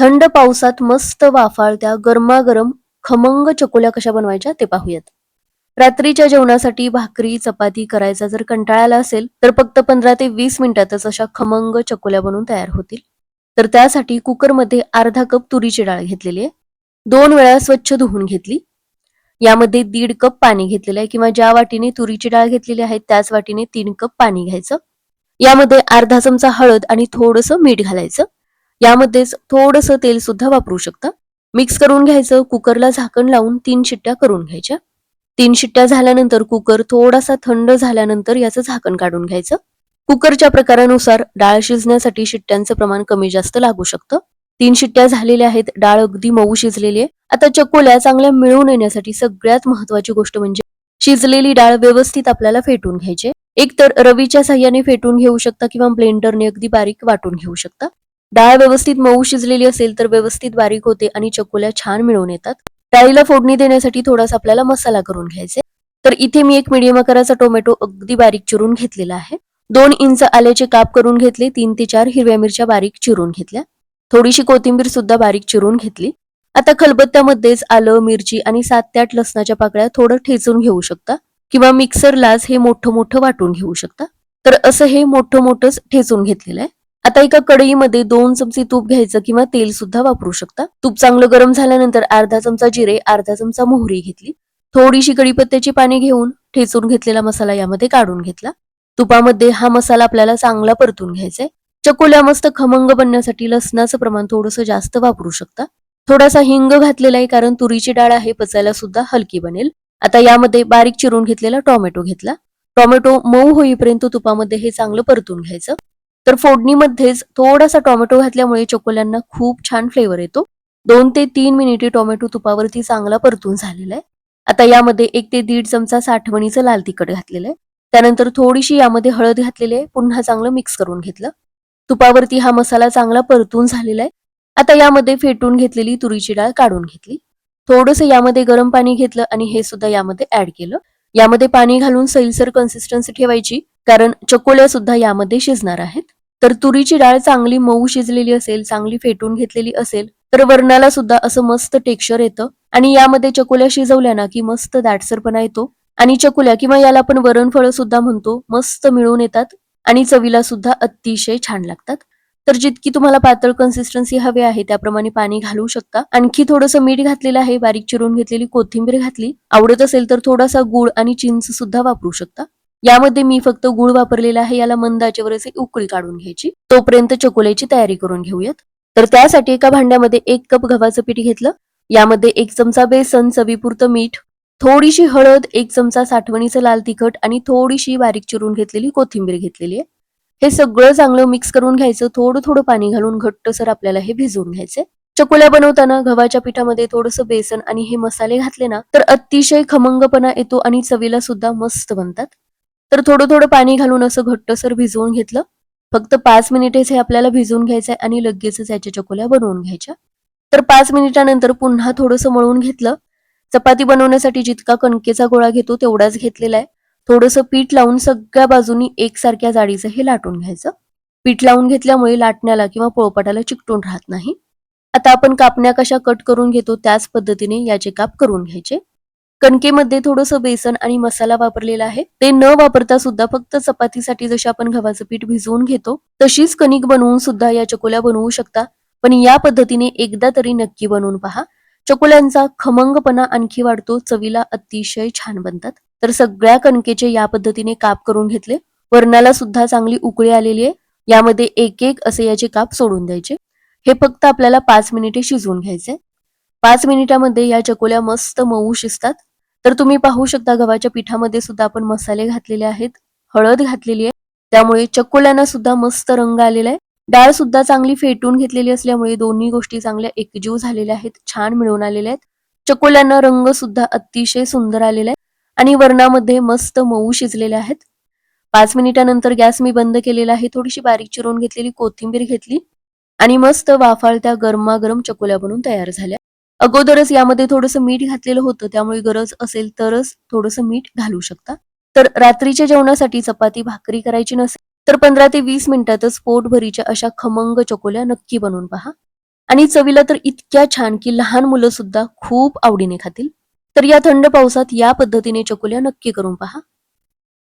थंड पावसात मस्त वाफाळत्या गरमागरम खमंग चकोल्या कशा बनवायच्या ते पाहूयात. रात्रीच्या जेवणासाठी भाकरी चपाती करायचा जर कंटाळा आला असेल तर फक्त पंधरा ते वीस मिनिटातच अशा खमंग चकोल्या बनवून तयार होतील. तर त्यासाठी कुकरमध्ये अर्धा कप तुरीची डाळ घेतलेली आहे. दोन वेळा स्वच्छ धुवून घेतली. यामध्ये दीड कप पाणी घेतलेलं आहे किंवा ज्या वाटीने तुरीची डाळ घेतलेली आहे त्याच वाटीने तीन कप पाणी घ्यायचं. यामध्ये अर्धा चमचा हळद आणि थोडंसं मीठ घालायचं. यामध्येच थोडंसं तेल सुद्धा वापरू शकता. मिक्स करून घ्यायचं कुकरला झाकण लावून तीन शिट्ट्या करून घ्यायच्या. तीन शिट्ट्या झाल्यानंतर कुकर थोडासा थंड झाल्यानंतर याचं झाकण काढून घ्यायचं. कुकरच्या प्रकारानुसार डाळ शिजण्यासाठी शिट्ट्यांचं प्रमाण कमी जास्त लागू शकतं. तीन शिट्ट्या झालेल्या आहेत डाळ अगदी मऊ शिजलेली आहे. आता चकोल्या चांगल्या मिळून येण्यासाठी सगळ्यात महत्वाची गोष्ट म्हणजे शिजलेली डाळ व्यवस्थित आपल्याला फेटून घ्यायची एक तर रवीच्या साह्याने फेटून घेऊ शकता किंवा ब्लेंडरने अगदी बारीक वाटून घेऊ शकता. डाळ व्यवस्थित मऊ शिजलेली असेल तर व्यवस्थित बारीक होते आणि चकोल्या छान मिळून येतात. डाळीला फोडणी देण्यासाठी थोडासा आपल्याला मसाला करून घ्यायचे. तर इथे मी एक मिडियम आकाराचा टोमॅटो अगदी बारीक चिरून घेतलेला आहे. दोन इंच आल्याचे काप करून घेतले तीन ते चार हिरव्या मिरच्या बारीक चिरून घेतल्या. थोडीशी कोथिंबीर सुद्धा बारीक चिरून घेतली. आता खलबत्त्यामध्येच आलं मिरची आणि सात ते आठ लसणाच्या पाकळ्या थोडं ठेचून घेऊ शकता किंवा मिक्सरलाच हे मोठं मोठं वाटून घेऊ शकता. तर असं हे मोठं मोठंच ठेचून घेतलेलं आहे. आता एका कढईमध्ये दोन चमचे तूप घ्यायचं किंवा तेल सुद्धा वापरू शकता. तूप चांगलं गरम झाल्यानंतर अर्धा चमचा जिरे अर्धा चमचा मोहरी घेतली. थोडीशी कढीपत्त्याची पाने घेऊन ठेचून घेतलेला मसाला यामध्ये काढून घेतला. तुपामध्ये हा मसाला आपल्याला चांगला परतून घ्यायचा आहे चकोल्या मस्त खमंग बनण्यासाठी लसणाचं प्रमाण थोडंसं जास्त वापरू शकता. थोडासा हिंग घातलेला आहे कारण तुरीची डाळ आहे पचायला सुद्धा हलकी बनेल. आता यामध्ये बारीक चिरून घेतलेला टोमॅटो घेतला. टोमॅटो मऊ होईपर्यंत तुपामध्ये हे चांगलं परतून घ्यायचं. तर फोडणीमध्येच थोडासा टोमॅटो घातल्यामुळे चकोल्यांना खूप छान फ्लेवर येतो. दोन ते तीन मिनिटे टोमॅटो तुपावरती चांगला परतून झालेला आहे. आता यामध्ये एक ते दीड चमचा साठवणीचं लाल तिखट घातलेलं आहे. त्यानंतर थोडीशी यामध्ये हळद घातलेली आहे. पुन्हा चांगलं मिक्स करून घेतलं. तुपावरती हा मसाला चांगला परतून झालेला आहे. आता यामध्ये फेटून घेतलेली तुरीची डाळ काढून घेतली. थोडंसं यामध्ये गरम पाणी घेतलं आणि हे सुद्धा यामध्ये ऍड केलं. यामध्ये पाणी घालून सैलसर कन्सिस्टन्सी ठेवायची कारण चकोल्या सुद्धा यामध्ये शिजणार आहेत. तर तुरीची डाळ चांगली मऊ शिजलेली असेल चांगली फेटून घेतलेली असेल तर वरणाला सुद्धा असं मस्त टेक्स्चर येतं. आणि यामध्ये चकुल्या शिजवल्या ना की मस्त दाटसरपणा येतो. आणि चकुल्या किंवा याला आपण वरणफळ सुद्धा म्हणतो मस्त मिळून येतात. आणि चवीला सुद्धा अतिशय छान लागतात. तर जितकी तुम्हाला पातळ कन्सिस्टन्सी हवी आहे त्याप्रमाणे पाणी घालू शकता. आणखी थोडंसं मीठ घातलेलं आहे बारीक चिरून घेतलेली कोथिंबीर घातली. आवडत असेल तर थोडासा गुळ आणि चिंच सुद्धा वापरू शकता. यामध्ये मी फक्त गुळ वापरलेला आहे याला मंदाच्यावरच असे उकळी काढून घ्यायची. तोपर्यंत चकोल्याची तयारी करून घेऊयात. तर त्यासाठी एका भांड्यामध्ये एक कप गव्हाचं पीठ घेतलं. यामध्ये एक चमचा बेसन चवीपुरतं मीठ थोडीशी हळद एक चमचा साठवणीचं लाल तिखट आणि थोडीशी बारीक चिरून घेतलेली कोथिंबीर घेतलेली आहे. हे सगळं चांगलं मिक्स करून घ्यायचं. थोडं थोडं पाणी घालून घट्टसर आपल्याला हे भिजवून घ्यायचे चकोल्या बनवताना गव्हाच्या पिठामध्ये थोडंसं बेसन आणि हे मसाले घातले ना तर अतिशय खमंगपणा येतो आणि चवीला सुद्धा मस्त बनतात. तर थोडं थोडं पाणी घालून असं घट्टसर भिजवून घेतलं. फक्त पाच मिनिटेच हे आपल्याला भिजवून घ्यायचंय आणि लगेचच याच्या चकोल्या बनवून घ्यायच्या. तर पाच मिनिटानंतर पुन्हा थोडंसं मळून घेतलं. चपाती बनवण्यासाठी जितका कणकेचा गोळा घेतो तेवढाच घेतलेला आहे. थोडंसं पीठ लावून सगळ्या बाजूनी एकसारख्या जाडीचं हे लाटून घ्यायचं. पीठ लावून घेतल्यामुळे लाटण्याला किंवा पोळपाटाला चिकटून राहत नाही. आता आपण कापण्या कशा कट करून घेतो त्याच पद्धतीने याचे काप करून घ्यायचे. कणकेमध्ये थोडंसं बेसन आणि मसाला वापरलेला आहे. ते न वापरता सुद्धा फक्त चपातीसाठी जसे आपण गव्हाचं पीठ भिजवून घेतो तशीच कणिक बनवून सुद्धा या चकोल्या बनवू शकता. पण या पद्धतीने एकदा तरी नक्की बनवून पहा. चकोल्यांचा खमंगपणा आणखी वाढतो चवीला अतिशय छान बनतात. तर सगळ्या कणकेचे या पद्धतीने काप करून घेतले. वरणाला सुद्धा चांगली उकळी आलेली आहे. यामध्ये एक एक असे याचे काप सोडून द्यायचे. हे फक्त आपल्याला पाच मिनिटे शिजवून घ्यायचे. पाच मिनिटामध्ये या चकोल्या मस्त मऊ शिजतात. तर तुम्ही पाहू शकता गव्हाच्या पिठामध्ये सुद्धा आपण मसाले घातलेले आहेत हळद घातलेली आहे. त्यामुळे चकोल्यांना सुद्धा मस्त रंग आलेला आहे. डाळ सुद्धा चांगली फेटून घेतलेली असल्यामुळे दोन्ही गोष्टी चांगल्या एकजीव झालेल्या आहेत छान मिळून आलेल्या आहेत. चकोल्यांना रंग सुद्धा अतिशय सुंदर आलेला आहे आणि वरणामध्ये मस्त मऊ शिजलेले आहेत. पाच मिनिटानंतर गॅस मी बंद केलेला आहे थोडीशी बारीक चिरून घेतलेली कोथिंबीर घेतली आणि मस्त वाफाळत्या गरमागरम चकोल्या बनून तयार झाल्या. अगोदरच यामध्ये थोडंसं मीठ घातलेलं होतं त्यामुळे गरज असेल तरच थोडंसं मीठ घालू शकता. तर रात्रीच्या जेवणासाठी चपाती भाकरी करायची नसेल तर पंधरा ते वीस मिनिटातच पोटभरीच्या अशा खमंग चकोल्या नक्की बनवून पहा. आणि चवीला तर इतक्या छान की लहान मुलं सुद्धा खूप आवडीने खातील. तर या थंड पावसात या पद्धतीने चकोल्या नक्की करून पहा.